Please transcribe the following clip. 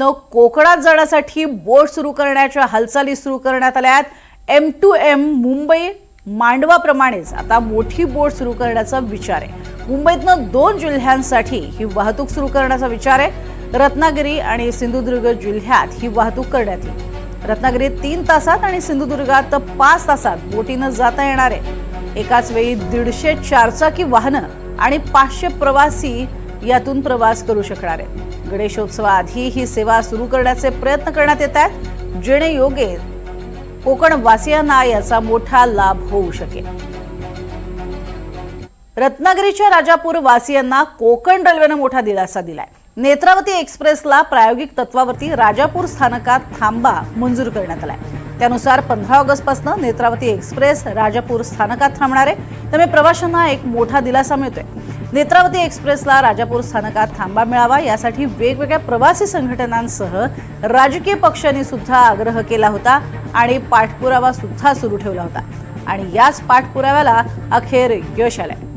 न कोकणात जाण्यासाठी बोट सुरू करण्याच्या हालचाली सुरू करण्यात आल्या आहेत. एम टू एम मुंबई मांडवाप्रमाणेच आता मोठी बोट सुरू करण्याचा विचार आहे. मुंबईतनं दोन जिल्ह्यांसाठी ही वाहतूक सुरू करण्याचा विचार आहे. रत्नागिरी आणि सिंधुदुर्ग जिल्ह्यात ही वाहतूक करण्यात येईल. रत्नागिरीत तीन तासात आणि सिंधुदुर्गात पाच तासात बोटीनं जाता येणार आहे. एकाच वेळी दीडशे चारचाकी वाहनं आणि पाचशे प्रवासी यातून प्रवास करू शकणार आहेत. गणेशोत्सवाआधी ही सेवा सुरू करण्याचे प्रयत्न करण्यात येत आहेत. जेणे योगे कोकण वासियांना याचा मोठा लाभ होऊ शकेल. रत्नागिरीच्या राजापूर वासियांना कोकण रेल्वेनं मोठा दिलासा दिलाय. नेत्रावती एक्सप्रेसला प्रायोगिक तत्वावरती राजापूर स्थानकात थांबा मंजूर करण्यात आलाय. त्यानुसार पंधरा ऑगस्टपासून नेत्रावती एक्सप्रेस राजापूर स्थानकात थांबणार आहे. त्यामुळे प्रवाशांना एक मोठा दिलासा मिळतोय. नेत्रावती एक्सप्रेसला राजापूर स्थानकात थांबा मिळावा यासाठी वेगवेगळ्या प्रवासी संघटनांसह राजकीय पक्षांनी सुद्धा आग्रह केला होता आणि पाठपुरावा सुद्धा सुरू ठेवला होता. आणि याच पाठपुराव्याला अखेर यश आलंय.